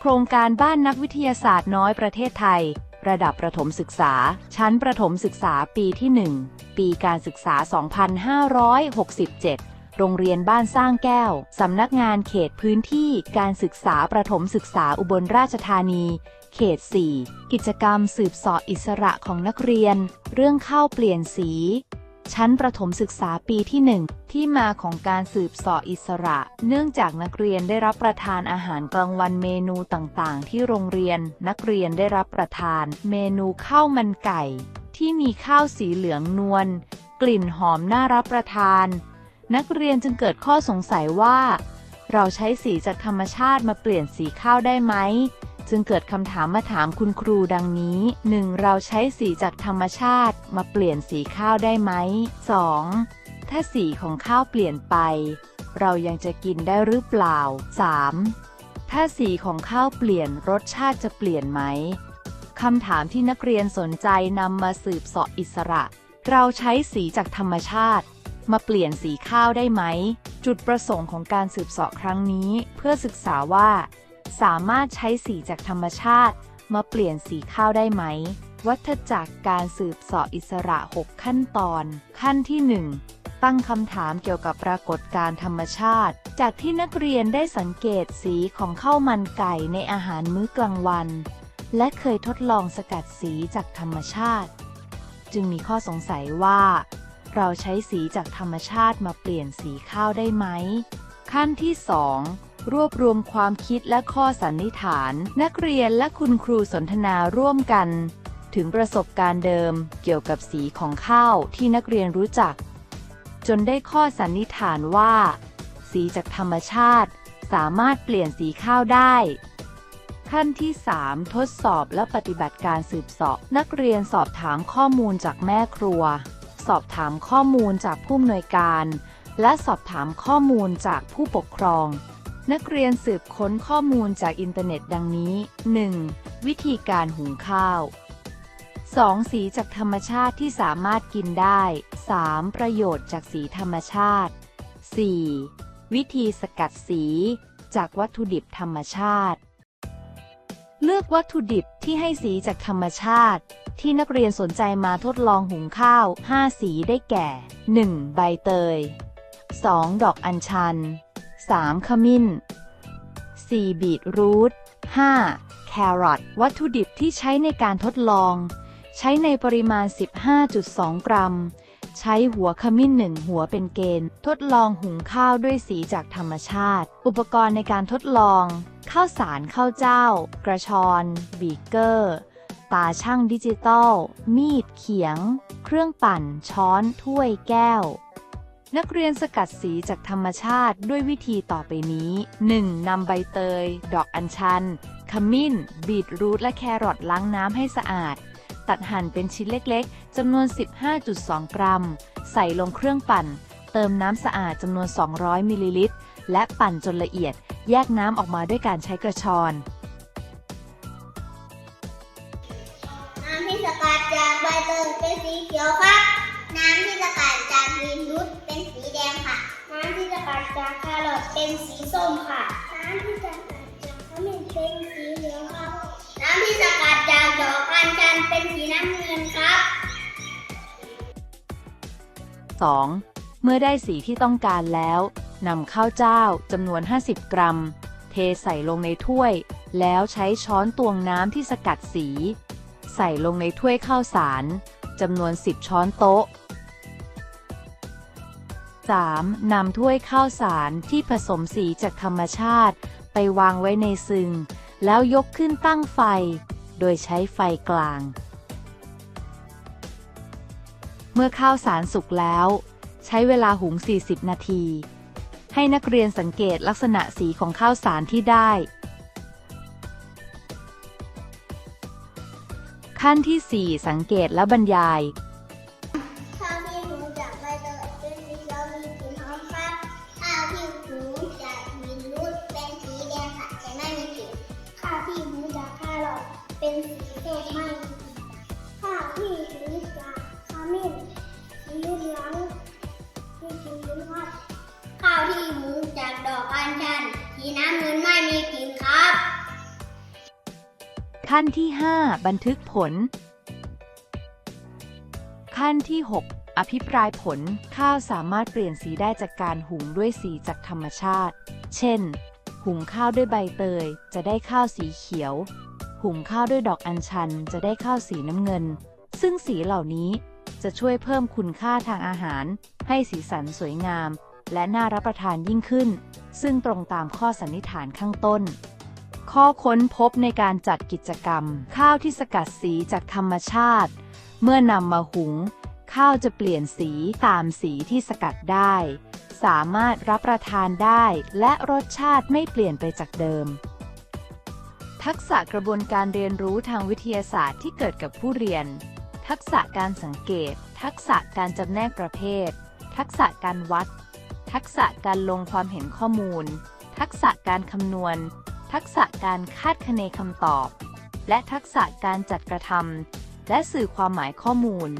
โครงการบ้านนักวิทยาศาสตร์น้อยประเทศไทย ระดับประถมศึกษา ชั้นประถมศึกษาปีที่ 1 ปีการศึกษา 2567 โรงเรียนบ้านสร้างแก้ว สำนักงานเขตพื้นที่การศึกษาประถมศึกษาอุบลราชธานี เขต 4 กิจกรรมสืบสอบอิสระของนักเรียน เรื่องข้าวเปลี่ยนสี ชั้นประถมศึกษาปีที่ 1 ที่มาของการสืบเสอบอิสระ เนื่องจากนักเรียนได้รับประทานอาหารกลางวันเมนูต่างๆ ที่โรงเรียน นักเรียนได้รับประทาน เมนูข้าวมันไก่ ที่มีข้าวสีเหลืองนวลกลิ่นหอมน่ารับประทาน นักเรียนจึงเกิดข้อสงสัยว่า เราใช้สีจากธรรมชาติมาเปลี่ยนสีข้าวได้ไหม จึงเกิดคำถามมาถามคุณครูดังนี้ 1. เราใช้สีจากธรรมชาติมาเปลี่ยนสีข้าวได้ไหม 2. ถ้าสีของข้าวเปลี่ยนไป เรายังจะกินได้หรือเปล่า 3. ถ้าสีของข้าวเปลี่ยนรสชาติจะเปลี่ยนไหมคำถามที่นักเรียนสนใจนำมาสืบเสาะอิสระ เราใช้สีจากธรรมชาติ มาเปลี่ยนสีข้าวได้ไหม จุดประสงค์ของการสืบเสาะครั้งนี้ เพื่อศึกษาว่า สามารถใช้สีจากธรรมชาติ มาเปลี่ยนสีข้าวได้ไหม วัฏจักรการสืบเสาะอิสระ 6 ขั้นตอน ขั้นที่ 1 ตั้งคำถามเกี่ยวกับปรากฏการธรรมชาติ จากที่นักเรียนได้สังเกตสีของข้าวมันไก่ในอาหารมื้อกลางวัน และเคยทดลองสกัดสีจากธรรมชาติ จึงมีข้อสงสัยว่า เราใช้สีจากธรรมชาติมาเปลี่ยนสีข้าวได้ไหม ขั้นที่ 2 รวบรวมความคิดและข้อสันนิษฐาน นักเรียนและคุณครูสนทนาร่วมกัน ถึงประสบการณ์เดิมเกี่ยวกับสีของข้าวที่นักเรียนรู้จัก จนได้ข้อสันนิษฐานว่า สีจากธรรมชาติสามารถเปลี่ยนสีข้าวได้ ขั้นที่ 3 ทดสอบและปฏิบัติการสืบสอบ นักเรียนสอบถามข้อมูลจากแม่ครัว สอบถามข้อมูลจากผู้อำนวยการ และสอบถามข้อมูลจากผู้ปกครอง นักเรียนสืบค้นข้อมูลจากอินเทอร์เน็ตดังนี้ 1. วิธีการหุงข้าว 2. สีจากธรรมชาติที่สามารถกินได้ 3. ประโยชน์จากสีธรรมชาติ 4. วิธีสกัดสี จากวัตถุดิบธรรมชาติ เลือกวัตถุดิบที่ให้สีจากธรรมชาติ ที่นักเรียนสนใจมาทดลองหุงข้าว 5 สีได้แก่ 1. ใบเตย 2. ดอกอัญชัน 3. ขมิ้น 4. บีทรูท 5. แครอทวัตถุดิบที่ใช้ในการทดลอง ใช้ในปริมาณ 15.2 กรัม ใช้หัวขมิ้นหนึ่งหัวเป็นเกณฑ์ ทดลองหุงข้าวด้วยสีจากธรรมชาติ อุปกรณ์ในการทดลอง ข้าวสารข้าวเจ้า กระชอน บีเกอร์ ตาช่างดิจิตอล มีดเขียง เครื่องปั่น ช้อน ถ้วยแก้ว นักเรียนสกัดสีจากธรรมชาติด้วยวิธีต่อไปนี้ 1. นำใบเตย ดอกอัญชัน ขมิ้น บีทรูท และแครอทล้างน้ำให้สะอาด ตัดหั่นเป็นชิ้นเล็กๆ จำนวน 15.2 กรัม ใส่ลงเครื่องปั่น เติมน้ำสะอาดจำนวน 200 มิลลิลิตร และปั่นจนละเอียด แยกน้ำออกมาด้วยการใช้กระชอน น้ำที่สกัดจากใบเตยเป็นสีเขียวครับ น้ำที่สกัด จากแครอทเป็นสีส้มค่ะ น้ำที่สกัดจากขมิ้นเป็นสีเหลืองครับ น้ำที่สกัดจากดอกอัญชันเป็นสีน้ำเงินครับ 2. เมื่อได้สีที่ต้องการแล้วนำข้าวเจ้าจำนวน 50 กรัม เทใส่ลงในถ้วย แล้วใช้ช้อนตวงน้ำที่สกัดสี ใส่ลงในถ้วยข้าวสารจำนวน 10 ช้อนโต๊ะ 3. นำถ้วยข้าวสารที่ผสมสีจากธรรมชาติ ไปวางไว้ในซึง แล้วยกขึ้นตั้งไฟ โดยใช้ไฟกลาง เมื่อข้าวสารสุกแล้ว ใช้เวลาหุง 40 นาที ให้นักเรียนสังเกตลักษณะสีของข้าวสารที่ได้ ขั้นที่ 4 สังเกตและบรรยาย ขั้นที่ 5 บันทึกผล ขั้นที่ 6 อภิปรายผล ข้าวสามารถเปลี่ยนสีได้จากการหุงด้วยสีจากธรรมชาติ เช่น หุงข้าวด้วยใบเตย จะได้ข้าวสีเขียว หุงข้าวด้วยดอกอัญชัน จะได้ข้าวสีน้ำเงิน ซึ่งสีเหล่านี้จะช่วยเพิ่มคุณค่าทางอาหาร ให้สีสันสวยงาม และน่ารับประทานยิ่งขึ้น ซึ่งตรงตามข้อสันนิษฐานข้างต้น ข้อค้นพบในการจัดกิจกรรม ข้าวที่สกัดสีจากธรรมชาติ เมื่อนำมาหุง ข้าวจะเปลี่ยนสีตามสีที่สกัดได้ สามารถรับประทานได้ และรสชาติไม่เปลี่ยนไปจากเดิม ทักษะกระบวนการเรียนรู้ทางวิทยาศาสตร์ที่เกิดกับผู้เรียน ทักษะการสังเกต ทักษะการจำแนกประเภท ทักษะการวัด ทักษะการลงความเห็นข้อมูล ทักษะการคำนวณ ทักษะการคาดคะเนคำตอบ และทักษะการจัดกระทำและสื่อความหมายข้อมูล